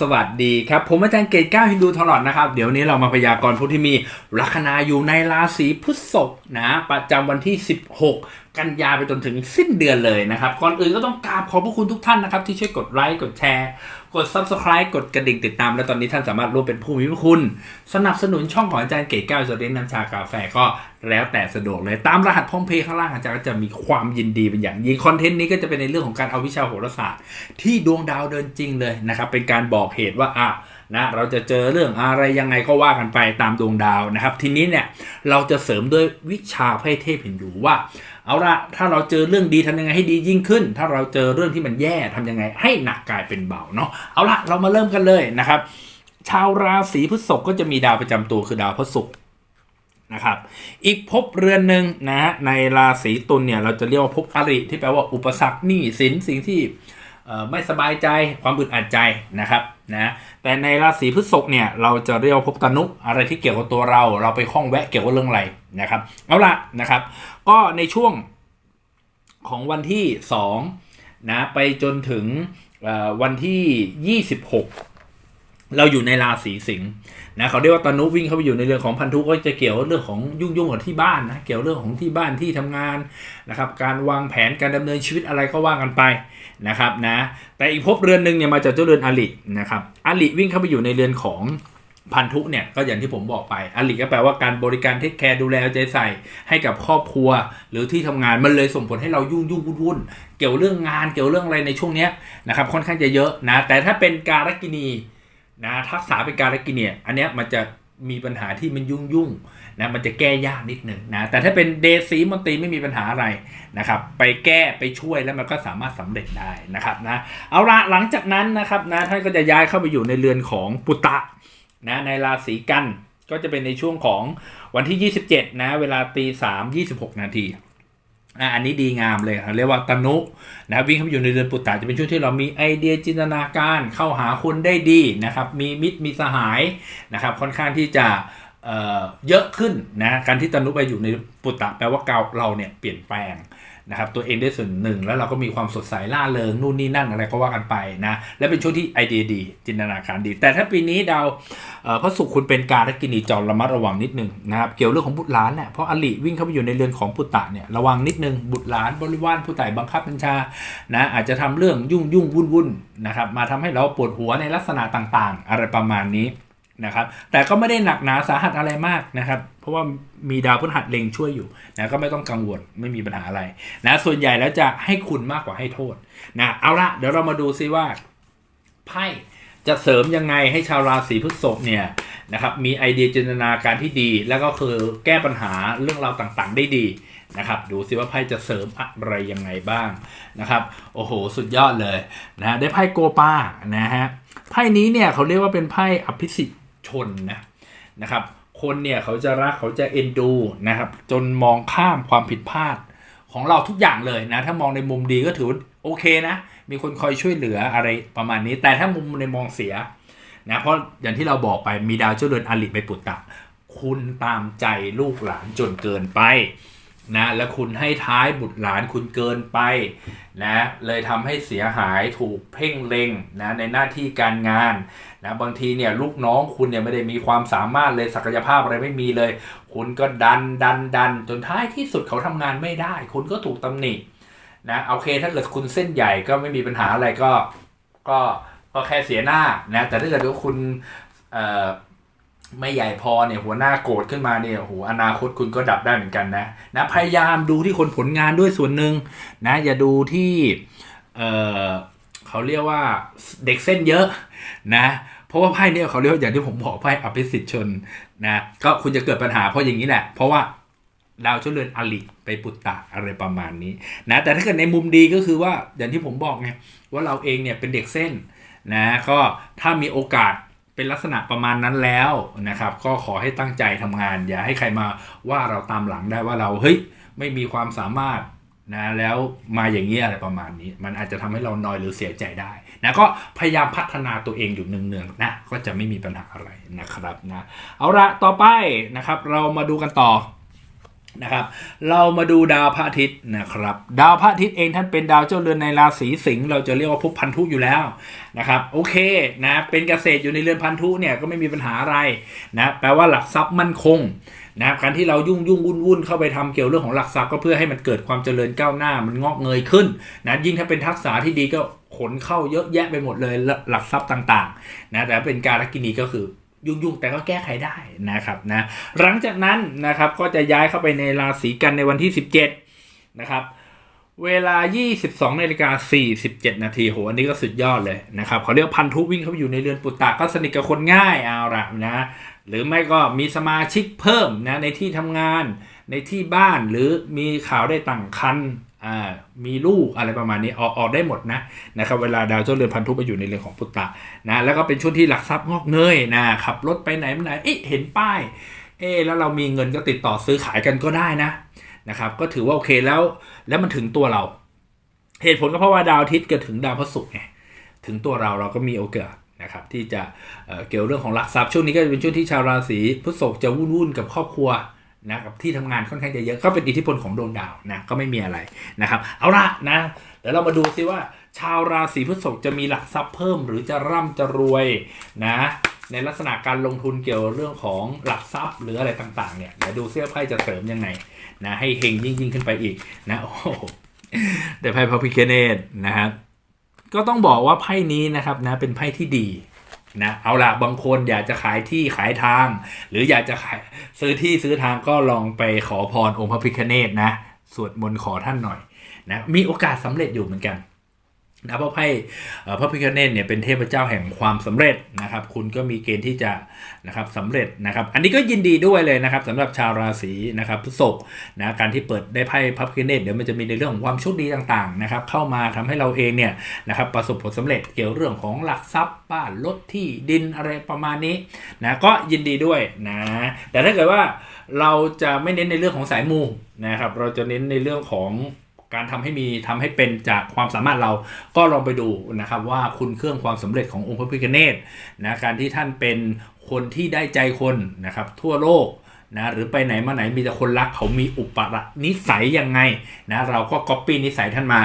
สวัสดีครับ ผมอาจารย์เกตก้าวฮินดูทลอดนะครับ เดี๋ยวนี้เรามาพยากรณ์ผู้ที่มีลัคนาอยู่ในราศีพฤษภนะ ประจำวันที่ 16 กันยาไปจนถึงสิ้นเดือนเลยนะครับ ก่อนอื่นก็ต้องกราบขอบพระคุณทุกท่านนะครับ ที่ช่วยกดไลค์กดแชร์ กด Subscribe กดกระดิ่งติดตาม และตอนนี้ท่านสามารถร่วมเป็นผู้มีพระคุณ สนับสนุนช่องของอาจารย์เกตก้าวจะเรียนน้ำชากาแฟก็แล้วแต่สะดวกเลยตามรหัสพร้อมเพย์ข้างล่างอาจารย์ก็จะมีความยินดีเป็นอย่างยิ่งคอนเทนต์นี้ก็จะเป็นในเรื่องของการเอาวิชาโหราศาสตร์ ที่ดวงดาวเดินจริงเลยนะครับเป็นการบอกเหตุว่าอะนะเราจะเจอเรื่องอะไรยังไงก็ว่ากันไปตามดวงดาวนะครับ ทีนี้เนี่ยเราจะเสริมด้วยวิชาไพ่เทพฮินดูว่า เอาละถ้าเราเจอเรื่องดีทำยังไงให้ดียิ่งขึ้น ถ้าเราเจอเรื่องที่มันแย่ทำยังไง ให้หนักกลายเป็นเบาเนาะเอาละเรามาเริ่มกันเลยนะครับ ชาวราศีพฤษภก็จะมีดาวประจำตัวคือดาวพฤษภนะครับ อีกภพเรือนหนึ่งนะฮะในราศีตุลเนี่ยเราจะเรียกว่าภพอริที่แปลว่าอุปสรรคหนี้สินสิ่งที่ ไม่สบายใจความอึดอัดใจนะครับนะแต่ในราศีพฤษภเนี่ยเราจะเรียกว่าภพตนุอะไรที่เกี่ยวกับตัวเรา เราไปข้องแวะเกี่ยวกับเรื่องอะไรนะครับเอาละนะครับ ก็ในช่วงของวันที่2นะไปจนถึงวันที่ 26 เราอยู่ในราศีสิงห์ นะเขาเรียกว่าตนุวิ่งเข้าไปอยู่ในเรื่องของพันธุก็จะเกี่ยวเรื่องของยุ่งยุ่งกับที่บ้านนะเกี่ยวเรื่องของที่บ้านที่ทำงานนะครับการวางแผนการดำเนินชีวิตอะไรก็ว่ากันไปนะครับนะแต่อีกภพเรือนหนึ่งเนี่ยมาจากเจ้าเรือนอลินะครับอลิวิ่งเข้าไปอยู่ในเรือนของพันธุเนี่ยก็อย่างที่ผมบอกไปอลิก็แปลว่าการบริการเทคแคร์ดูแลเอาใจใส่ให้กับครอบครัว หรือที่ทำงานมันเลยส่งผลให้เรายุ่งยุ่งวุ่นวุ่นเกี่ยวเรื่องงานเกี่ยวเรื่องอะไรในช่วงเนี้ยนะครับค่อนข้างจะเยอะนะแต่ถ้าเป็นการกินี นะทักษะเป็นการกินเนี่ยอันเนี้ยมันจะมีปัญหาที่มันยุ่งยุ่งนะมันจะแก้ยากนิดหนึ่งนะแต่ถ้าเป็นเดซีมอนตีไม่มีปัญหาอะไรนะครับไปแก้ไปช่วยแล้วมันก็สามารถสำเร็จได้นะครับนะเอาละหลังจากนั้นนะครับนะท่านก็จะย้ายเข้าไปอยู่ในเรือนของปุตตะนะในราศีกันก็จะเป็นในช่วงของวันที่ 27 นะ เวลาตีสามยี่สิบหกนาที อะอันนี้ดีงามเลยเรียกว่าตนุนะวิ่งเข้าไปอยู่ในเดือนปุตตะจะเป็นช่วงที่เรามีไอเดียจินตนาการเข้าหาคนได้ดีนะครับ มีมิตรมีสหายนะครับ ค่อนข้างที่จะเเยอะขึ้นนะการที่ตนุไปอยู่ในปุตตะแปลว่าเกาเราเนี่ยเปลี่ยนแปลง นะครับตัวเองได้ส่วนหนึ่ง แล้วเราก็มีความสดใสล่าเริงนู่นนี่นั่นอะไรก็ว่ากันไปนะและเป็นช่วงที่ไอเดียดี จินตนาการดี แต่ถ้าปีนี้ดาวพระศุกร์คุณเป็นการกินีจรระมัดระวังนิดนึงนะครับเกี่ยวเรื่องของบุตรหลานเนี่ยเพราะอลิวิ่งเข้าไปอยู่ในเรือนของปุตตะเนี่ยระวังนิดนึงบุตรหลานบริวารผู้ใต้บังคับบัญชานะอาจจะทำเรื่องยุ่งยุ่งวุ่นวุ่นนะครับมาทำให้เราปวดหัวในลักษณะต่างๆ อะไรประมาณนี้ นะครับ แต่ก็ไม่ได้หนักหนาสาหัสอะไรมากนะครับ เพราะว่ามีดาวพฤหัสเล็งช่วยอยู่นะก็ไม่ต้องกังวลไม่มีปัญหาอะไรนะส่วนใหญ่แล้วจะให้คุณมากกว่าให้โทษนะเอาละเดี๋ยวเรามาดูซิว่าไพ่จะเสริมยังไงให้ชาวราศีพฤษภเนี่ยนะครับมีไอเดียจินตนาการที่ดี แล้วก็คือแก้ปัญหาเรื่องราวต่างๆ ได้ดีนะครับดูสิว่าไพ่จะเสริมอะไรยังไงบ้างนะครับโอ้โห สุดยอดเลยนะได้ไพ่โกปานะฮะไพ่นี้เนี่ยเขาเรียกว่าเป็นไพ่อภิสิทธิ์ ชนนะนะครับ คนเนี่ยเขาจะรักเขาจะเอ็นดูนะครับ จนมองข้ามความผิดพลาดของเราทุกอย่างเลยนะ ถ้ามองในมุมดีก็ถือว่าโอเคนะ มีคนคอยช่วยเหลืออะไรประมาณนี้ แต่ถ้ามุมในมองเสียนะเพราะอย่างที่เราบอกไปมีดาวเจ้าเรือนอลิไปปุตตะ คุณตามใจลูกหลานจนเกินไป นะและคุณให้ท้ายบุตรหลานคุณเกินไปนะเลยทำให้เสียหายถูกเพ่งเล็งนะในหน้าที่การงานนะบางทีเนี่ยลูกน้องคุณเนี่ยไม่ได้มีความสามารถเลยศักยภาพอะไรไม่มีเลย คุณก็ดันดันดันจนท้ายที่สุดเขาทำงานไม่ได้ คุณก็ถูกตำหนินะโอเคถ้าเกิดคุณเส้นใหญ่ก็ไม่มีปัญหาอะไรก็ก็ก็แค่เสียหน้านะแต่ถ้าเกิดว่าคุณเอ่อ ไม่ใหญ่พอเนี่ยหัวหน้าโกรธขึ้นมาเนี่ยโอ้โหอนาคตคุณก็ดับได้เหมือนกันนะนะพยายามดูที่คนผลงานด้วยส่วนหนึ่งนะอย่าดูที่เออเขาเรียกว่าเด็กเส้นเยอะนะเพราะว่าไพ่เนี่ยเขาเรียกอย่างที่ผมบอกไพ่อภิสิทธิ์ชนนะก็คุณจะเกิดปัญหาเพราะอย่างนี้แหละ เพราะว่าดาวเจ้าเรือนอลิไปปุตตะอะไรประมาณนี้นะแต่ถ้าเกิดในมุมดีก็คือว่าอย่างที่ผมบอกไงว่าเราเองเนี่ยเป็นเด็กเส้นนะก็ถ้ามีโอกาส เป็นลักษณะประมาณนั้นแล้วนะครับ ก็ขอให้ตั้งใจทำงาน อย่าให้ใครมาว่าเราตามหลังได้ว่าเราเฮ้ยไม่มีความสามารถนะแล้วมาอย่างนี้อะไรประมาณนี้ มันอาจจะทำให้เรานอยหรือเสียใจได้นะก็พยายามพัฒนาตัวเองอยู่เนืองๆนะก็จะไม่มีปัญหาอะไรนะครับนะเอาละต่อไปนะครับ เรามาดูกันต่อ นะครับ เรามาดูดาวพระอาทิตย์นะครับ ดาวพระอาทิตย์เองท่านเป็นดาวเจ้าเรือนในราศีสิงห์เราจะเรียกว่าภพพันธุอยู่แล้วนะครับโอเคนะเป็นเกษตรอยู่ในเรือนพันธุเนี่ยก็ไม่มีปัญหาอะไรนะแปลว่าหลักทรัพย์มั่นคงนะการที่เรายุ่งยุ่งวุ่นวุ่นเข้าไปทำเกี่ยวเรื่องของหลักทรัพย์ก็เพื่อให้มันเกิดความเจริญก้าวหน้ามันงอกเงยขึ้นนะยิ่งถ้าเป็นทักษะที่ดีก็ขนเข้าเยอะแยะไปหมดเลยหลักทรัพย์ต่างๆนะแต่เป็นการกินีก็คือ ยุ่งๆ แต่ก็แก้ไขได้นะครับนะหลังจากนั้นนะครับก็จะย้ายเข้าไปในราศีกันในวันที่ 17 นะครับ เวลา 22นาฬิกา47 นาทีโหอันนี้ก็สุดยอดเลยนะครับเขาเรียกพันธุวิ่งเข้าไปอยู่ในเรือนปุตตะก็สนิทกับคนง่ายเอาละนะหรือไม่ก็มีสมาชิกเพิ่มนะในที่ทำงานในที่บ้านหรือมีข่าวได้ต่างคัน มีลูกอะไรประมาณนี้ออกออกได้หมดนะนะครับเวลาดาวเจ้าเรือนพันธุไปอยู่ในเรือนของปุตตะนะแล้วก็เป็นช่วงที่หลักทรัพย์งอกเงยนะขับรถไปไหนมาไหนเอ๊ะเห็นป้ายเอ๊ะแล้วเรามีเงินก็ติดต่อซื้อขายกันก็ได้นะนะครับก็ถือว่าโอเคแล้วแล้วมันถึงตัวเรา เหตุผลก็เพราะว่าดาวอาทิตย์เกิดถึงดาวพฤหัสไงถึงตัวเราเราก็มีโอกาสนะครับที่จะเเกี่ยวเรื่องของหลักทรัพย์ช่วงนี้ก็จะเป็นช่วงที่ชาวราศีพฤษภจะวุ่นๆกับครอบครัว นะกับที่ทำงานค่อนข้างจะเยอะก็เป็นอิทธิพลของดวงดาวนะก็ไม่มีอะไรนะครับ เอาละนะเดี๋ยวเรามาดูซิว่า ชาวราศีพฤษภจะมีหลักทรัพย์เพิ่ม หรือจะร่ำจะรวยนะในลักษณะการลงทุนเกี่ยวเรื่องของหลักทรัพย์หรืออะไรต่างๆเนี่ยเดี๋ยวดูเสื้อไพ่จะเสริมยังไงนะให้เฮงยิ่งยิ่งๆขึ้นไปอีกนะโอ้แต่ไพ่พระพิเคเนตนะครับก็ต้องบอกว่าไพ่นี้นะครับนะเป็นไพ่ที่ดี นะเอาละบางคนอยากจะขายที่ขายทาง หรืออยากจะขายซื้อที่ซื้อทางก็ลองไปขอพรองค์พระพิคเนตนะสวดมนต์ขอท่านหน่อยนะมีโอกาสสำเร็จอยู่เหมือนกัน นะเพราะไพ่พระพิคเนตเนี่ยเป็นเทพเจ้าแห่งความสำเร็จนะครับ คุณก็มีเกณฑ์ที่จะนะครับสำเร็จนะครับ อันนี้ก็ยินดีด้วยเลยนะครับสำหรับชาวราศีนะครับพฤษภนะการที่เปิดได้ไพ่พระพิคเนตเดี๋ยวมันจะมีในเรื่องของความโชคดีต่างๆนะครับ เข้ามาทำให้เราเองเนี่ยนะครับประสบผลสำเร็จเกี่ยวเรื่องของหลักทรัพย์บ้านรถที่ดินอะไรประมาณนี้นะก็ยินดีด้วยนะแต่ถ้าเกิดว่าเราจะไม่เน้นในเรื่องของสายมูนะครับ เราจะเน้นในเรื่องของ การทำให้มีทำให้เป็นจากความสามารถเราก็ลองไปดูนะครับว่าคุณเครื่องความสำเร็จขององค์พระพิฆเนศนะการที่ท่านเป็นคนที่ได้ใจคนนะครับทั่วโลกนะหรือไปไหนมาไหนมีแต่คนรักเขามีอุปนิสัยยังไงนะเราก็ก๊อปปี้นิสัยท่านมา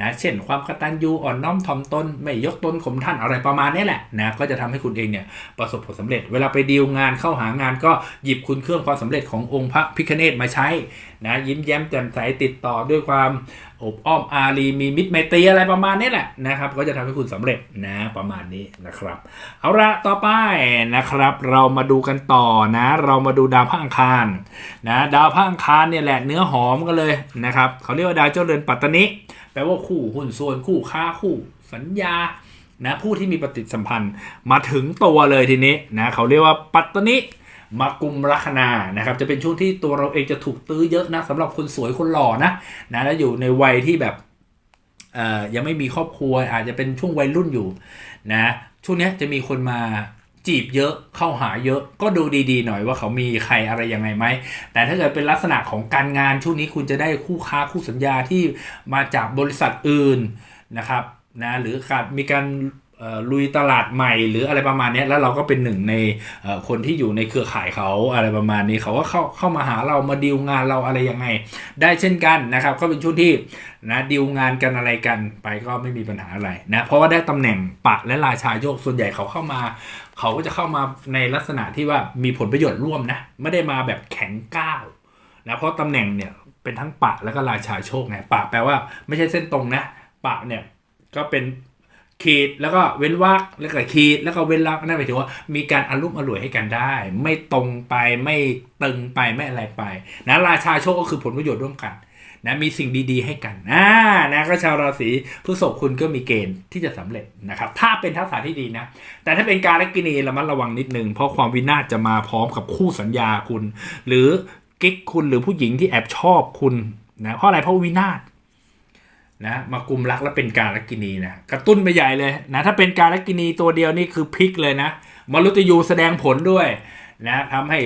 นะเช่นความกตัญญูอ่อนน้อมถ่อมตนไม่ยกตนข่มท่านอะไรประมาณนี้แหละนะก็จะทำให้คุณเองเนี่ยประสบผลสำเร็จ เวลาไปดีลงานเข้าหางานก็หยิบคุณเครื่องความสำเร็จขององค์พระพิฆเนศมาใช้นะยิ้มแย้มแจ่มใสติดต่อด้วยความอบอ้อมอารีมีมิตรไมตรีอะไรประมาณนี้แหละนะครับก็จะทำให้คุณสำเร็จนะประมาณนี้นะครับ เอาละต่อไปนะครับ เรามาดูกันต่อนะ เรามาดูดาวพระอังคารนะดาวพระอังคารเนี่ยแหละเนื้อหอมกันเลยนะครับเขาเรียกว่าดาวเจ้าเรือนปัตตนิ ลว่าคู่หุ้นส่วนคู่ค้าคู่สัญญานะผู้ที่มีปฏิสัมพันธ์มาถึงตัวเลยทีนี้นะเขาเรียกว่าปัตตนิมากุมลัคนานะครับจะเป็นช่วงที่ตัวเราเองจะถูกตื้อเยอะนะสำหรับคนสวยคนหล่อนะนะแล้วอยู่ในวัยที่แบบเออยังไม่มีครอบครัวอาจจะเป็นช่วงวัยรุ่นอยู่นะช่วงนี้จะมีคนมา จีบเยอะเข้าหาเยอะก็ดูดีๆ หน่อยว่าเขามีใครอะไรยังไงไหม แต่ถ้าเกิดเป็นลักษณะของการงานช่วงนี้คุณจะได้คู่ค้าคู่สัญญาที่มาจากบริษัทอื่นนะครับนะหรือขาดมีการลุยตลาดใหม่หรืออะไรประมาณนี้แล้วเราก็เป็นหนึ่งในคนที่อยู่ในเครือข่ายเขาอะไรประมาณนี้เขาก็เข้าเข้ามาหาเรามาดีลงานเราอะไรยังไง ได้เช่นกันนะครับ ก็เป็นช่วงที่ นะดีลงานกันอะไรกันไปก็ไม่มีปัญหาอะไรนะเพราะว่าได้ตำแหน่งปะและราชาโยกส่วนใหญ่เขาเข้ามา เขาก็จะเข้ามาในลักษณะที่ว่ามีผลประโยชน์ร่วมนะไม่ได้มาแบบแข็งก้าวนะเพราะตำแหน่งเนี่ยเป็นทั้งปะแล้วก็ราชาโชคไงปะแปลว่าไม่ใช่เส้นตรงนะปะเนี่ยก็เป็นขีดแล้วก็เว้นวรรคแล้วก็ขีดแล้วก็เว้นวรรคนั่นหมายถึงว่ามีการอารมณ์อร่วยให้กันได้ ไม่ตรงไปไม่ตึงไปไม่อะไรไปนะราชาโชคก็คือผลประโยชน์ร่วมกัน นะมีสิ่งดี ๆ ให้กันอ่านะก็ชาวราศีพฤษภคุณก็มีเกณฑ์ที่จะสำเร็จนะครับถ้าเป็นทักษะที่ดีนะ แต่ถ้าเป็นการลกินีระมัดระวังนิดนึง เพราะความวินาศจะมาพร้อมกับคู่สัญญาคุณ หรือกิ๊กคุณหรือผู้หญิงที่แอบชอบคุณนะเพราะอะไรเพราะวินาศนะมากลุ่มรักแล้วเป็นการลกินีนะกระตุ้นไปใหญ่เลยนะถ้าเป็นการลกินีตัวเดียวนี่คือพลิกเลยนะมรุตยูแสดงผลด้วยนะทำให้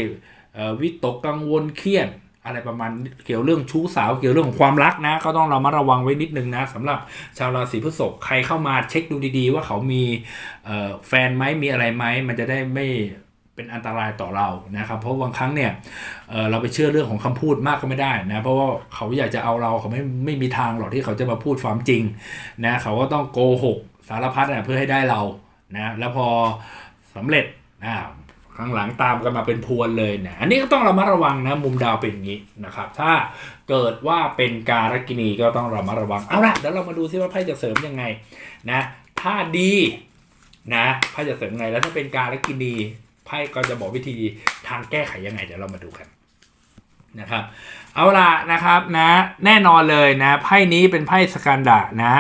วิตกกังวลเครียด อะไรประมาณเกี่ยวเรื่องชู้สาวเกี่ยวเรื่องของความรักนะ ก็ต้องเรามาระวังไว้นิดนึงนะสำหรับชาวราศีพฤษภใครเข้ามาเช็คดูดีๆ ว่าเขามีแฟนไหมมีอะไรไหมมันจะได้ไม่เป็นอันตรายต่อเรานะครับ เพราะบางครั้งเนี่ยเเราไปเชื่อเรื่องของคำพูดมากก็ไม่ได้นะ เพราะว่าเขาอยากจะเอาเราเขาไม่ไม่มีทางหรอกที่เขาจะมาพูดความจริงนะเขาก็ต้องโกหกสารพัดนะเพื่อให้ได้เรานะแล้วพอสำเร็จอ่า ข้างหลังตามกันมาเป็นพวนเลยนะอันนี้ก็ต้องระมัดระวังนะมุมดาวเป็นอย่างนี้นะครับ ถ้าเกิดว่าเป็นการกินีก็ต้องระมัดระวังเอาละเดี๋ยวเรามาดูซิว่าไพ่จะเสริมยังไงนะ ถ้าดีนะไพ่จะเสริมไงแล้วถ้าเป็นการกินีไพ่ก็จะบอกวิธีทางแก้ไขยังไงเดี๋ยวเรามาดูกันนะครับ เอาล่ะนะครับนะแน่นอนเลยนะไพ่นี้เป็นไพ่สกันดะนะ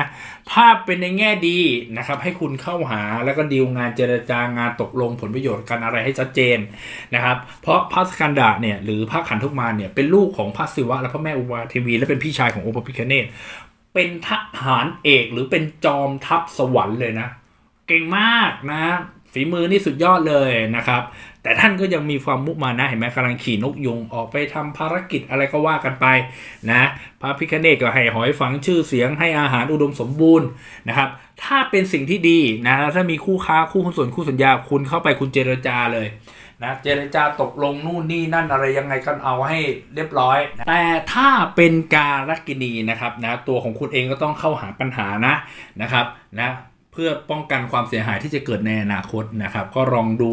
ถ้าเป็นในแง่ดีนะครับ ให้คุณเข้าหาแล้วก็ดีลงานเจรจางานตกลงผลประโยชน์กันอะไรให้ชัดเจนนะครับ เพราะพระสกันดะเนี่ยหรือพระขันธุมารเนี่ยเป็นลูกของพระศิวะและพระแม่อุมาเทวี และเป็นพี่ชายขององค์พระพิฆเนศเป็นทหารเอกหรือเป็นจอมทัพสวรรค์เลยนะ เก่งมากนะฝีมือนี่สุดยอดเลยนะครับ แต่ท่านก็ยังมีความมุมานะเห็นไหมกำลังขี่นกยุงออกไปทำภารกิจอะไรก็ว่ากันไปนะพระพิคเนตก็ให้หอยฝังชื่อเสียงให้อาหารอุดมสมบูรณ์นะครับ ถ้าเป็นสิ่งที่ดีนะถ้ามีคู่ค้าคู่หุ้นส่วนคู่สัญญาคุณเข้าไปคุณเจรจาเลยนะเจรจาตกลงนู่นนี่นั่นอะไรยังไงกันเอาให้เรียบร้อยนะแต่ถ้าเป็นการกินีนะครับนะตัวของคุณเองก็ต้องเข้าหาปัญหานะนะครับนะ เพื่อป้องกันความเสียหายที่จะเกิดในอนาคตนะครับ ก็ลองดู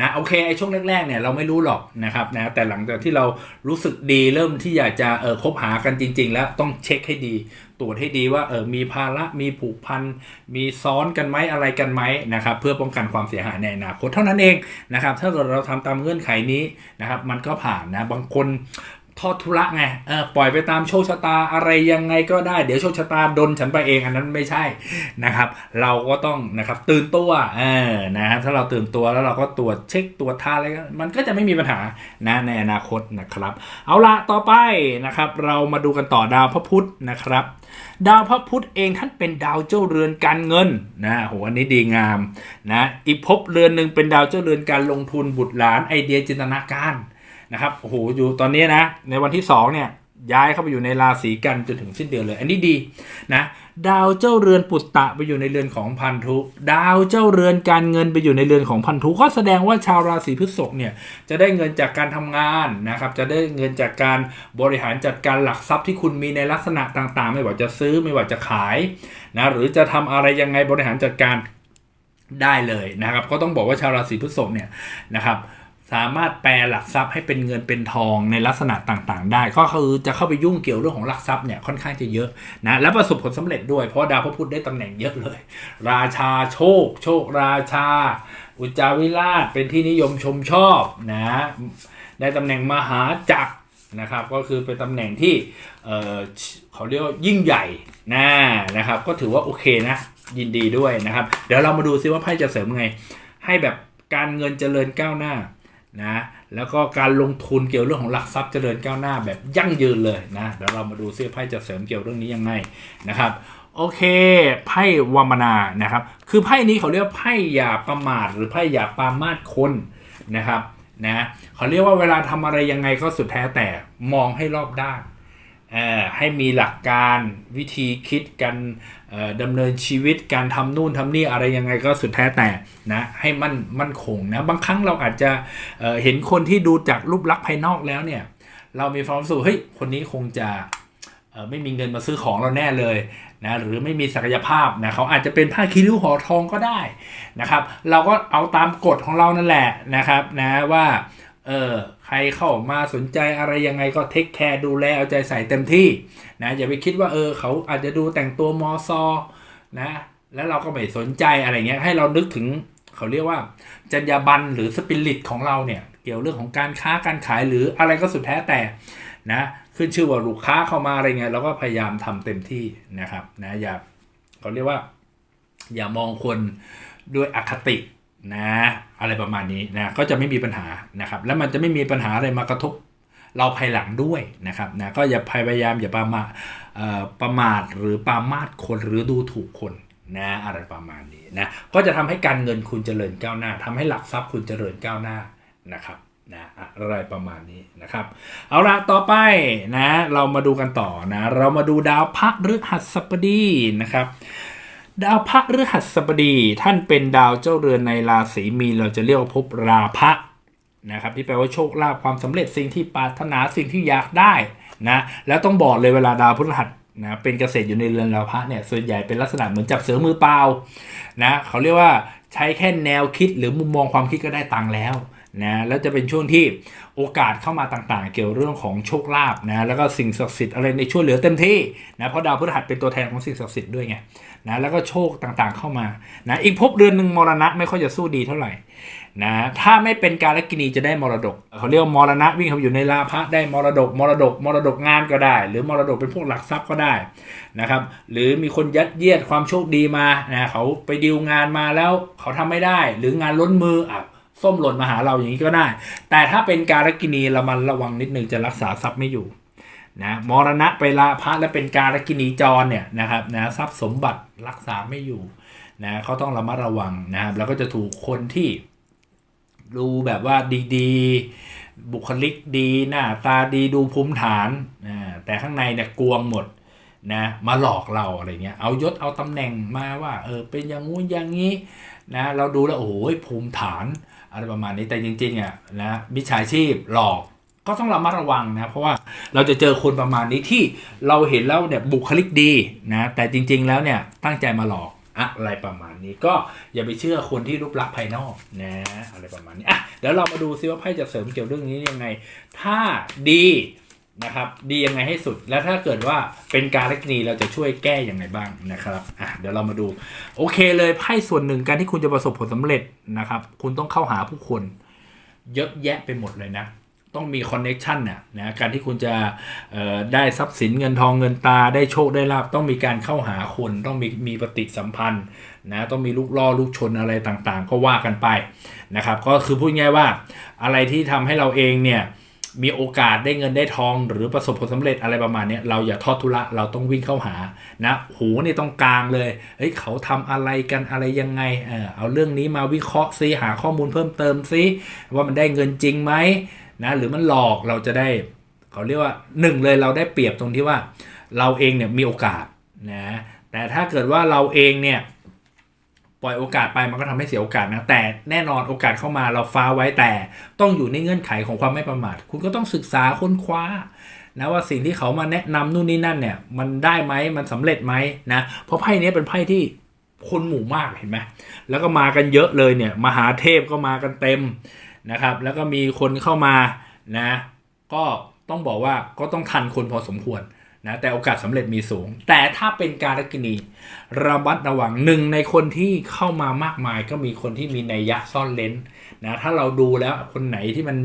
นะโอเคไอ้ช่วงแรกๆเนี่ยเราไม่รู้หรอกนะครับนะแต่หลังจากที่เรารู้สึกดีเริ่มที่อยากจะเออคบหากันจริง ๆ แล้วต้องเช็คให้ดี ตรวจให้ดีว่าเออมีภาระมีผูกพันมีซ้อนกันไหมอะไรกันไหมนะครับเพื่อป้องกันความเสียหายในอนาคตเท่านั้นเองนะครับถ้าเกิดเราทำตามเงื่อนไขนี้นะครับมันก็ผ่านนะบางคน ทอดทุระไงเออปล่อยไปตามโชคชะตาอะไรยังไงก็ได้ เดี๋ยวโชคชะตาดนฉันไปเองอันนั้นไม่ใช่นะครับ เราก็ต้องนะครับตื่นตัวเออนะครับถ้าเราตื่นตัวแล้วเราก็ตรวจเช็คตรวจทานอะไรก็มันก็จะไม่มีปัญหานะในอนาคตนะครับ เอาละต่อไปนะครับ เรามาดูกันต่อดาวพระพุธนะครับ ดาวพระพุธเองท่านเป็นดาวเจ้าเรือนการเงินนะโหอันนี้ดีงามนะอีกภพเรือนหนึ่งเป็นดาวเจ้าเรือนการลงทุนบุตรหลานไอเดียจินตนาการ นะครับโอ้โหอยู่ตอนนี้นะ ในวันที่สองเนี่ย ย้ายเข้าไปอยู่ในราศีกันจนถึงสิ้นเดือนเลย อันนี้ดีนะดาวเจ้าเรือนปุตตะไปอยู่ในเรือนของพันธุ ดาวเจ้าเรือนการเงินไปอยู่ในเรือนของพันธุก็แสดงว่าชาวราศีพฤษภเนี่ยจะได้เงินจากการทำงานนะครับจะได้เงินจากการบริหารจัดการหลักทรัพย์ที่คุณมีในลักษณะต่างๆ ไม่ว่าจะซื้อไม่ว่าจะขายนะหรือจะทำอะไรยังไงบริหารจัดการได้เลยนะครับ ก็ต้องบอกว่าชาวราศีพฤษภเนี่ยนะครับ สามารถแปลหลักทรัพย์ให้เป็นเงินเป็นทองในลักษณะต่างๆ ได้ ก็คือจะเข้าไปยุ่งเกี่ยวเรื่องของหลักทรัพย์เนี่ยค่อนข้างจะเยอะนะและประสบผลสำเร็จด้วยเพราะดาวพระพุธได้ตำแหน่งเยอะเลย ราชาโชค โชคราชา อุจาวิราชเป็นที่นิยมชมชอบนะได้ตำแหน่งมหาจักรนะครับก็คือเป็นตำแหน่งที่เออเขาเรียกว่ายิ่งใหญ่นะนะครับ ก็ถือว่าโอเคนะ ยินดีด้วยนะครับ เดี๋ยวเรามาดูซิว่าไพ่จะเสริมไง ให้แบบการเงินเจริญก้าวหน้า นะแล้วก็การลงทุนเกี่ยวเรื่องของหลักทรัพย์เจริญก้าวหน้าแบบยั่งยืนเลยนะเดี๋ยวเรามาดูซิไพ่จะเสริมเกี่ยวเรื่องนี้ยังไงนะครับโอเคไพ่วามนานะครับ คือไพ่นี้เขาเรียกว่าไพ่อย่าประมาทหรือไพ่อย่าปรามาทคนนะครับนะเขาเรียกว่าเวลาทำอะไรยังไงก็สุดแท้แต่มองให้รอบด้าน ให้มีหลักการวิธีคิดกันดำเนินชีวิตการทำนู่นทำนี่อะไรยังไงก็สุดแท้แต่นะให้มันมั่นคงนะบางครั้งเราอาจจะเเห็นคนที่ดูจากรูปลักษณ์ภายนอกแล้วเนี่ยเรามีความรู้สึกเฮ้ยคนนี้คงจะไม่มีเงินมาซื้อของเราแน่เลยนะหรือไม่มีศักยภาพนะเขาอาจจะเป็นผ้าคีริ้วห่อทองก็ได้นะครับ เราก็เอาตามกฎของเรานั่นแหละนะครับนะว่าเออ รเข้ามาสนใจอะไรยังไงก็เทคแคร์ดูแลเอาใจใส่เต็มที่นะอย่าไปคิดว่าเออเขาอาจจะดูแต่งตัวมอซอนะแล้วเราก็ไม่สนใจอะไรเงี้ยให้เรานึกถึงเขาเรียกว่าจรรยาบรรณหรือสปิริตของเราเนี่ยเกี่ยวเรื่องของการค้าการขายหรืออะไรก็สุดแท้แต่นะขึ้นชื่อว่าลูกค้าเข้ามาอะไรเงี้ยเราก็พยายามทำเต็มที่นะครับนะอย่าเขาเรียกว่า อย่ามองคนด้วยอคติ นะอะไรประมาณนี้นะก็จะไม่มีปัญหานะครับ แล้วมันจะไม่มีปัญหาอะไรมากระทบเราภายหลังด้วยนะครับนะก็อย่าพยายามอย่าประมาประมาทหรือปรามาทคนหรือดูถูกคนนะอะไรประมาณนี้นะก็จะทำให้การเงินคุณเจริญก้าวหน้าทำให้หลักทรัพย์คุณเจริญก้าวหน้านะครับนะอะไรประมาณนี้นะครับ เอาละต่อไปนะเรามาดูกันต่อนะเรามาดูดาวพฤหัสบดีนะครับ ดาวพระฤหัสบดีท่านเป็นดาวเจ้าเรือนในราศีมีนเราจะเรียกว่าภพราพะนะครับที่แปลว่าโชคลาภความสำเร็จสิ่งที่ปรารถนาสิ่งที่อยากได้นะแล้วต้องบอกเลยเวลาดาวพฤหัสนะเป็นเกษตรอยู่ในเรือนราพะเนี่ยส่วนใหญ่เป็นลักษณะเหมือนจับเสือมือเปล่านะเขาเรียกว่าใช้แค่แนวคิดหรือมุมมองความคิดก็ได้ตังค์แล้ว นะแล้วจะเป็นช่วงที่โอกาสเข้ามาต่างๆ เกี่ยวเรื่องของโชคลาภนะแล้วก็สิ่งศักดิ์สิทธิ์อะไรในช่วยเหลือเต็มที่นะเพราะดาวพฤหัสเป็นตัวแทนของสิ่งศักดิ์สิทธิ์ด้วยไงนะแล้วก็โชคต่างๆเข้ามานะอีกภพเรือนหนึ่งมรณะไม่ค่อยจะสู้ดีเท่าไหร่นะถ้าไม่เป็นการลกินีจะได้มรดกเขาเรียกมรณะวิ่งเข้าอยู่ในลาภะได้มรดก มรดก มรดกงานก็ได้ หรือมรดกเป็นพวกหลักทรัพย์ก็ได้นะครับหรือมีคนยัดเยียดความโชคดีมานะเขาไปดีลงานมาแล้วเขาทำไม่ได้ หรืองานล้นมืออะ ส้มหล่นมาหาเราอย่างนี้ก็ได้ แต่ถ้าเป็นการกินีเรามันระวังนิดนึงจะรักษาทรัพย์ไม่อยู่นะมรณะไปลาภะและเป็นการกินีจรเนี่ยนะครับนะทรัพย์สมบัติรักษาไม่อยู่นะเขาต้องระมัดระวังนะครับแล้วก็จะถูกคนที่ดูแบบว่าดีๆ บุคลิกดีหน้าตาดีดูภูมิฐานนะแต่ข้างในเนี่ยกวงหมดนะมาหลอกเราอะไรเงี้ยเอายศเอาตำแหน่งมาว่าเออเป็นอย่างงู้นอย่างนี้นะเราดูแล้วโอ้ยภูมิฐาน อะไรประมาณนี้แต่จริงๆอะนะมิจฉาชีพหลอกก็ต้องระมัดระวังนะ เพราะว่าเราจะเจอคนประมาณนี้ที่เราเห็นแล้วเนี่ยบุคลิกดีนะ แต่จริงๆแล้วเนี่ยตั้งใจมาหลอกอะไรประมาณนี้ก็อย่าไปเชื่อคนที่รูปลักษณ์ภายนอกนะอะไรประมาณนี้อะเดี๋ยวเรามาดูซิว่าไพ่จะเสริมเกี่ยวเรื่องนี้ยังไง ถ้าดี นะครับ ดียังไงให้สุด แล้วถ้าเกิดว่าเป็นการเล็กนีเราจะช่วยแก้ยังไงบ้างนะครับอะเดี๋ยวเรามาดู โอเคเลยไพ่ส่วนหนึ่งการที่คุณจะประสบผลสำเร็จนะครับ คุณต้องเข้าหาผู้คน เยอะแยะไปหมดเลยนะต้องมีคอนเน็ชันน่ะนะการที่คุณจะได้ทรัพย์สินเงินทองเงินตาได้โชคได้ลาบต้องมีการเข้าหาคนต้องมีมีปฏิสัมพันธ์นะต้องมีลูกล่อลูกชนอะไรต่างๆ ก็ว่ากันไปนะครับ ก็คือพูดง่ายว่าอะไรที่ทำให้เราเองเนี่ย มีโอกาสได้เงินได้ทอง หรือประสบผลสำเร็จอะไรประมาณนี้เราอย่าทอดทุระเราต้องวิ่งเข้าหานะหูนี่ต้องกลางเลยเฮ้ยเขาทำอะไรกันอะไรยังไงเออเอาเรื่องนี้มาวิเคราะห์ซิหาข้อมูลเพิ่มเติมซิว่ามันได้เงินจริงไหมนะหรือมันหลอกเราจะได้เขาเรียกว่าหนึ่งเลยเราได้เปรียบตรงที่ว่า เราเองเนี่ยมีโอกาสนะแต่ถ้าเกิดว่าเราเองเนี่ย ปล่อยโอกาสไปมันก็ทำให้เสียโอกาสนะแต่แน่นอนโอกาสเข้ามาเราฟ้าไว้แต่ต้องอยู่ในเงื่อนไขของความไม่ประมาทคุณก็ต้องศึกษาค้นคว้านะว่าสิ่งที่เขามาแนะนำนู่นนี่นั่นเนี่ยมันได้ไหมมันสำเร็จไหมนะเพราะไพ่นี้เป็นไพ่ที่คนหมู่มากเห็นไหมแล้วก็มากันเยอะเลยเนี่ยมหาเทพก็มากันเต็มนะครับ แล้วก็มีคนเข้ามานะ ก็ต้องบอกว่าก็ต้องทันคนพอสมควร นะแต่โอกาสสำเร็จมีสูง แต่ถ้าเป็นการกินีระมัดระวังหนึ่งในคนที่เข้ามามากมายก็มีคนที่มีนัยยะซ่อนเลนนะถ้าเราดูแล้วคนไหนที่มัน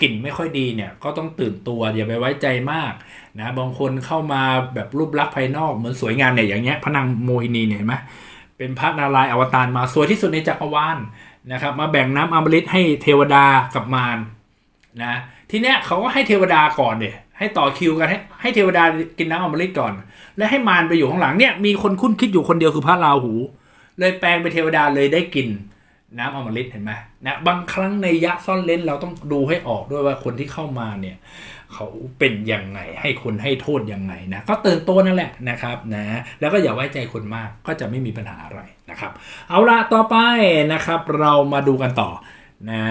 กลิ่นไม่ค่อยดีเนี่ยก็ต้องตื่นตัวอย่าไปไว้ใจมากนะบางคนเข้ามาแบบรูปลักษณ์ภายนอกเหมือนสวยงามเนี่ยอย่างเงี้ยพระนางโมหินีเนี่ยเห็นไหมเป็นพระนารายณ์อวตารมาสวยที่สุดในจักรวาลนะครับมาแบ่งน้ำอมฤตให้เทวดากับมารนะทีเนี้ยเขาก็ให้เทวดาก่อนเดย ให้ต่อคิวกันให้ให้เทวดากินน้ำอมฤตก่อน แล้วให้มารไปอยู่ข้างหลังเนี่ยมีคนคุ้นคิดอยู่คนเดียวคือพระราหู เลยแปลงเป็นเทวดาเลยได้กินน้ำอมฤตเห็นไหมนะบางครั้งในยะซ่อนเลนเราต้องดูให้ออกด้วยว่าคนที่เข้ามาเนี่ยเขาเป็นยังไงให้คนให้โทษยังไงนะก็เตือนตัวนั่นแหละนะครับนะแล้วก็อย่าไว้ใจคนมากก็จะไม่มีปัญหาอะไรนะครับ เอาละต่อไปนะครับ เรามาดูกันต่อนะ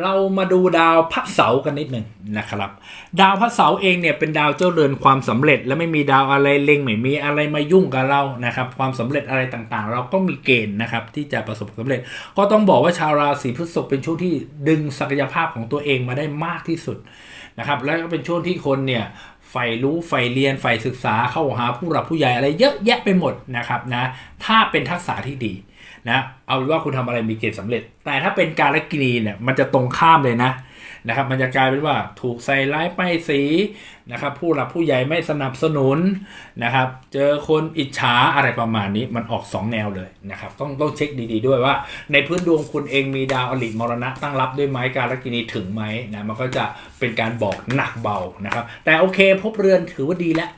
เรามาดูดาวพระเสาร์กันนิดหนึ่งนะครับ ดาวพระเสาร์เองเนี่ยเป็นดาวเจ้าเรือนความสำเร็จ และไม่มีดาวอะไรเล็งไม่มีอะไรมายุ่งกับเรานะครับ ความสำเร็จอะไรต่างๆ เราก็มีเกณฑ์นะครับที่จะประสบความสำเร็จ ก็ต้องบอกว่าชาวราศีพฤษภเป็นช่วงที่ดึงศักยภาพของตัวเองมาได้มากที่สุดนะครับ แล้วก็เป็นช่วงที่คนเนี่ย ใฝ่รู้ใฝ่เรียนใฝ่ศึกษาเข้าหาผู้หลักผู้ใหญ่อะไรเยอะแยะไปหมดนะครับนะถ้าเป็นทักษะที่ดีนะเอาเป็นว่าคุณทำอะไรมีเกณฑ์สำเร็จ แต่ถ้าเป็นการละกินีเนี่ยมันจะตรงข้ามเลยนะ นะครับมันจะกลายเป็นว่าถูกใส่ร้ายป้ายสีนะครับผู้หลักผู้ใหญ่ไม่สนับสนุนนะครับ เจอคนอิจฉาอะไรประมาณนี้มันออก 2 แนวเลยนะครับต้องต้องเช็คดี ๆ ด้วยว่า ในพื้นดวงคุณเองมีดาวอลิมรณะตั้งรับด้วยไหมการลกินีถึงไหมนะมันก็จะเป็นการบอกหนักเบานะครับ แต่โอเคพบเรือนถือว่าดีแล้ว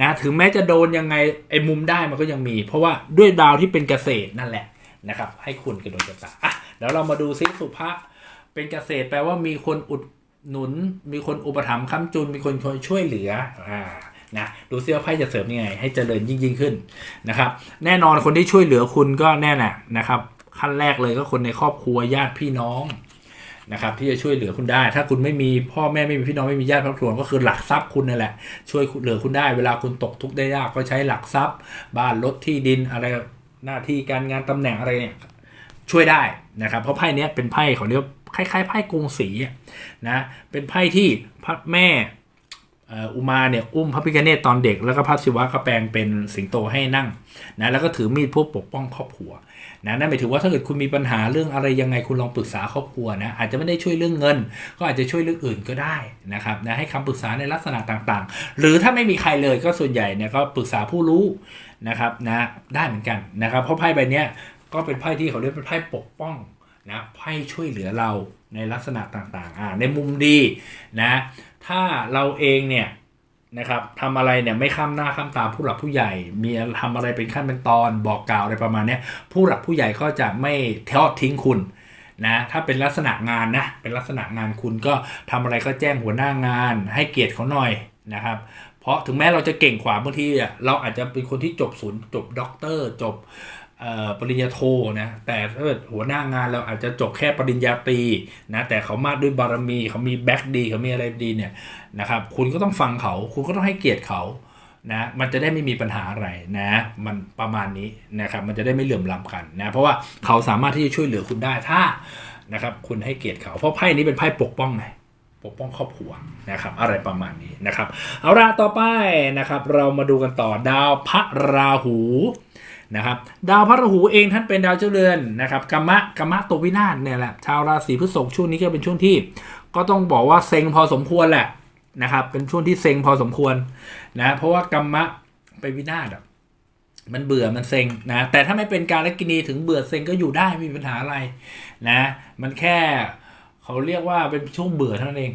นะถึงแม้จะโดนยังไงไอ้มุมได้มันก็ยังมี เพราะว่าด้วยดาวที่เป็นเกษตรนั่นแหละนะครับให้คุณกับดวงชะตาอะเดี๋ยวเรามาดูซิสุภาพ เป็นเกษตรแปลว่ามีคนอุดหนุน มีคนอุปถัมภ์ค้ำจุน มีคนคอยช่วยเหลืออ่านะดูซิว่าไพ่จะเสริมยังไง ให้เจริญยิ่งยิ่งขึ้นนะครับ แน่นอนคนที่ช่วยเหลือคุณก็แน่แหละนะครับ ขั้นแรกเลยก็คนในครอบครัวญาติพี่น้องนะครับที่จะช่วยเหลือคุณได้ ถ้าคุณไม่มีพ่อแม่ไม่มีพี่น้องไม่มีญาติครอบครัวก็คือหลักทรัพย์คุณนั่นแหละ ช่วยเหลือคุณได้ เวลาคุณตกทุกข์ได้ยากก็ใช้หลักทรัพย์ บ้านรถที่ดินอะไรหน้าที่การงานตำแหน่งอะไรเนี่ยช่วยได้นะครับ เพราะไพ่เนี้ยเป็นไพ่เขาเรียก คล้ายๆไพ่กรุงศรีนะเป็นไพ่ที่พระแม่อุมาเนี่ยอุ้มพระพิฆเนศตอนเด็ก แล้วก็พระศิวะก็แปลงเป็นสิงโตให้นั่งนะแล้วก็ถือมีดพวกปกป้องครอบครัวนะนั่นหมายถึงว่าถ้าเกิดคุณมีปัญหาเรื่องอะไรยังไงคุณลองปรึกษาครอบครัวนะอาจจะไม่ได้ช่วยเรื่องเงิน ก็อาจจะช่วยเรื่องอื่นก็ได้นะครับนะให้คำปรึกษาในลักษณะต่างๆ หรือถ้าไม่มีใครเลยก็ส่วนใหญ่เนี่ยก็ปรึกษาผู้รู้นะครับนะได้เหมือนกันนะครับเพราะไพ่ใบนี้ก็เป็นไพ่ที่เขาเรียกเป็นไพ่ปกป้อง นะไพ่ช่วยเหลือเราในลักษณะต่างๆอ่าในมุมดีนะถ้าเราเองเนี่ยนะครับทำอะไรเนี่ยไม่ข้ามหน้าข้ามตาผู้หลักผู้ใหญ่ มีทำอะไรเป็นขั้นเป็นตอนบอกกล่าวอะไรประมาณนี้ผู้หลักผู้ใหญ่ก็จะไม่ทอดทิ้งคุณนะถ้าเป็นลักษณะงานนะเป็นลักษณะงานคุณก็ทำอะไรก็แจ้งหัวหน้างาน ให้เกียรติเขาหน่อยนะครับเพราะถึงแม้เราจะเก่งขวาบางที่เราอาจจะเป็นคนที่จบศูนย์จบด็อกเตอร์จบ ปริญญาโทนะแต่ถ้าเกิดหัวหน้างานเราอาจจะจบแค่ปริญญาตรีนะแต่เขามาด้วยบารมีเขามีแบ็กดีเขามีอะไรดีเนี่ยนะครับคุณก็ต้องฟังเขา คุณก็ต้องให้เกียรติเขานะมันจะได้ไม่มีปัญหาอะไรนะมันประมาณนี้นะครับมันจะได้ไม่เหลื่อมล้ำกันนะเพราะว่าเขาสามารถที่จะช่วยเหลือคุณได้ถ้านะครับคุณให้เกียรติเขาเพราะไพ่นี้เป็นไพ่ปกป้องไงปกป้องครอบครัวนะครับอะไรประมาณนี้นะครับเอาละต่อไปนะครับเรามาดูกันต่อดาวพระราหู นะครับดาวพระราหูเองท่านเป็นดาวเจ้าเรือนนะครับกรรมะกรรมะตัววินาศเนี่ยแหละชาวราศีพฤษภช่วงนี้ก็เป็นช่วงที่ ก็ต้องบอกว่าเซ็งพอสมควรแหละนะครับ เป็นช่วงที่เซ็งพอสมควรนะเพราะว่ากรรมะไปวินาศมันเบื่อมันเซ็งนะแต่ถ้าไม่เป็นการลกินีถึงเบื่อเซ็งก็อยู่ได้ไม่มีปัญหาอะไรนะมันแค่เขาเรียกว่าเป็นช่วงเบื่อเท่านั้นเอง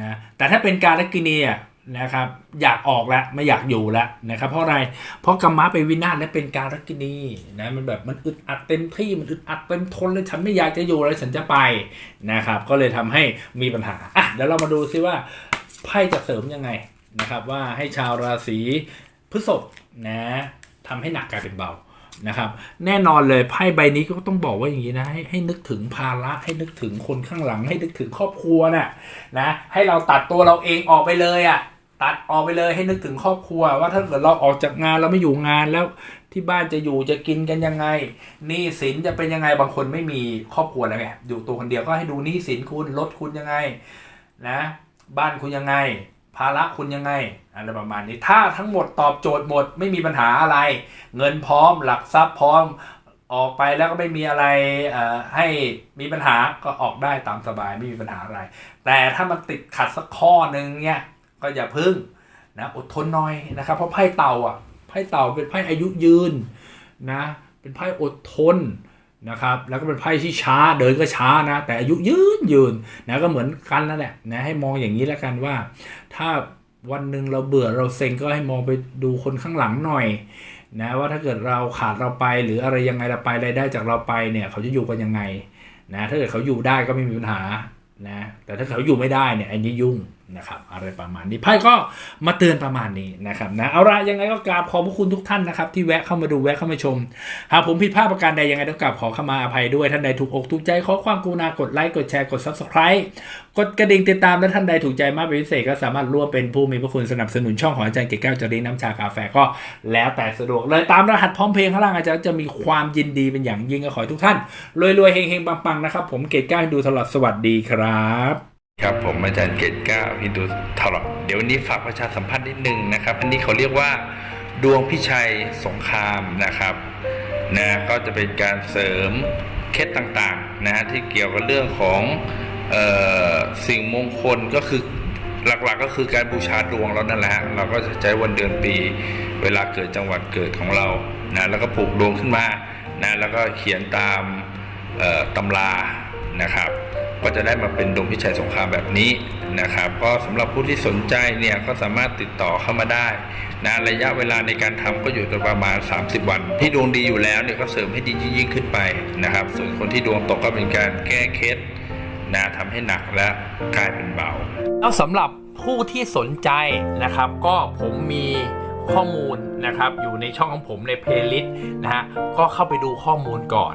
นะแต่ถ้าเป็นการลกินีอะ นะครับ อยากออกแล้วไม่อยากอยู่แล้วนะครับ เพราะอะไรเพราะกรรมะไปวินาศและเป็นการลกินีนะมันแบบมันอึดอัดเต็มที่มันอึดอัดเต็มทนเลยฉันไม่อยากจะอยู่เลยฉันจะไปนะครับ ก็เลยทำให้มีปัญหาอะเดี๋ยวเรามาดูซิว่าไพ่จะเสริมยังไงนะครับ ว่าให้ชาวราศีพฤษภนะทำให้หนักกลายเป็นเบานะครับแน่นอนเลยไพ่ใบนี้ก็ต้องบอกว่าอย่างนี้นะให้ให้นึกถึงภาระให้นึกถึงคนข้างหลัง ให้นึกถึงครอบครัวน่ะนะให้เราตัดตัวเราเองออกไปเลยอะ่ะ ตัดออกไปเลยให้นึกถึงครอบครัว ว่าถ้าเกิดเราออกจากงานเราไม่อยู่งานแล้วที่บ้านจะอยู่จะกินกันยังไงหนี้สินจะเป็นยังไงบางคนไม่มีครอบครัวแล้วไงอยู่ตัวคนเดียวก็ให้ดูหนี้สินคุณลดคุณยังไงนะบ้านคุณยังไง ภาระคุณยังไงอะไรประมาณนี้ถ้าทั้งหมดตอบโจทย์หมดไม่มีปัญหาอะไร เงินพร้อมหลักทรัพย์พร้อมออกไปแล้วก็ไม่มีอะไรให้มีปัญหาก็ออกได้ตามสบายไม่มีปัญหาอะไร แต่ถ้ามันติดขัดสักข้อหนึ่งเนี่ย ก็อย่าพึ่งนะอดทนหน่อยนะครับ เพราะไพ่เต่าอะไพ่เต่าเป็นไพ่อายุยืนนะเป็นไพ่อดทนนะครับแล้วก็เป็นไพ่ที่ช้าเดินก็ช้านะ แต่อายุยืนยืนนะก็เหมือนกันนั่นแหละนะให้มองอย่างนี้แล้วกันว่า ถ้าวันหนึ่งเราเบื่อเราเซ็งก็ให้มองไปดูคนข้างหลังหน่อยนะว่าถ้าเกิดเราขาดเราไปหรืออะไรยังไงเราไปรายได้จากเราไปเนี่ยเขาจะอยู่กันยังไงนะถ้าเกิดเขาอยู่ได้ก็ไม่มีปัญหานะแต่ถ้าเขาอยู่ไม่ได้เนี่ยอันนี้ยุ่ง นะครับอะไรประมาณนี้ไพ่ก็มาเตือนประมาณนี้นะครับนะเอาละยังไงก็กราบขอบพระคุณทุกท่านนะครับที่แวะเข้ามาดูแวะเข้ามาชม หากผมผิดพลาดประการใดยังไงต้องกราบขอขมาอภัยด้วยท่านใดถูกอกถูกใจขอความกรุณากดไลค์กดแชร์กด subscribe กดกระดิ่งติดตามและท่านใดถูกใจมากเป็นพิเศษก็สามารถร่วมเป็นผู้มีพระคุณสนับสนุนช่องของอาจารย์เก๋แก้วจริญน้ำชากาแฟก็แล้วแต่สะดวกเลยตามรหัสพร้อมเพลงข้างล่างอาจารย์จะมีความยินดีเป็นอย่างยิ่งก็ขอทุกท่านรวยๆเฮงๆปังๆนะครับผมเก๋แก้วดูตลอดสวัสดีครับ ครับผมอาจารย์เกตเก้าฮินดูทอร์เดี๋ยววันนี้ฝากประชาสัมพันธ์นิดนึงนะครับ อันนี้เขาเรียกว่าดวงพิชัยสงครามนะครับนะก็จะเป็นการเสริมเคล็ดต่างๆนะฮะที่เกี่ยวกับเรื่องของเออสิ่งมงคลก็คือหลักๆก็คือการบูชาดวงเรานั่นแหละเราก็จะใช้วันเดือนปี เวลาเกิดจังหวัดเกิดของเรานะแล้วก็ปลูกดวงขึ้นมานะแล้วก็เขียนตามตำรานะครับ ก็จะได้มาเป็นดวงพิชัยสงครามแบบนี้นะครับ ก็สำหรับผู้ที่สนใจเนี่ยก็สามารถติดต่อเข้ามาได้นะระยะเวลาในการทำก็อยู่ประมาณ 30 วัน ที่ดวงดีอยู่แล้วเนี่ยก็เสริมให้ดียิ่งขึ้นไปนะครับ ส่วนคนที่ดวงตกก็เป็นการแก้เคล็ดนะทำให้หนักและกลายเป็นเบา แล้วสำหรับผู้ที่สนใจนะครับ ก็ผมมีข้อมูลนะครับ อยู่ในช่องของผมในเพลย์ลิสต์นะฮะก็เข้าไปดูข้อมูลก่อน